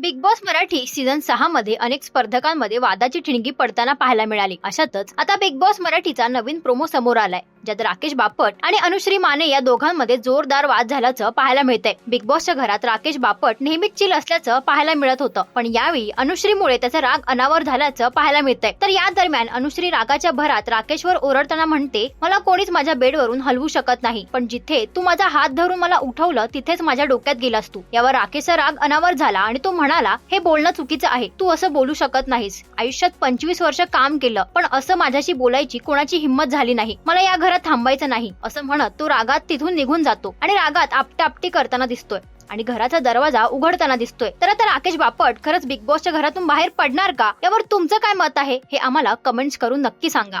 Big boss Marathi season सहा मध्ये अनेक स्पर्धकांमध्ये वादाची ठिणगी पडताना पाहायला मिळाली. अशातच आता बिग बॉस मराठीचा नवीन प्रोमो समोर आलाय. ज्यात राकेश बापट आणि अनुश्री माने या दोघांमध्ये जोरदार वाद झाल्याचं पाहायला मिळतंय. बिग बॉसच्या घरात राकेश बापट नेहमीच चिल असल्याचं पाहायला मिळत होतं. पण यावेळी अनुश्रीमुळे त्याचा राग अनावर झाल्याचं पाहायला मिळतंय. तर या दरम्यान अनुश्री रागाच्या भरात राकेशवर ओरडताना म्हणते मला कोणीच माझ्या बेडवरून हलवू शकत नाही पण जिथे तू माझा हात धरून मला उठवलं तिथेच माझ्या डोक्यात गेलास तू. यावर राकेशचा राग अनावर झाला आणि तो म्हणाला हे बोलणं चुकीचं आहे. तू असं बोलू शकत नाहीस. आयुष्यात पंचवीस वर्ष काम केलं पण असं माझ्याशी बोलायची कोणाची हिंमत झाली नाही. मला या घरात थांबायचं नाही असं म्हणत तो रागात तिथून निघून जातो आणि रागात आपटापटी करताना दिसतोय. आणि घराचा दरवाजा उघडताना दिसतोय. तर आता राकेश बापट खरंच बिग बॉसच्या घरातून बाहेर पडणार का? यावर तुमचं काय मत आहे? हे आम्हाला कमेंट्स करून नक्की सांगा.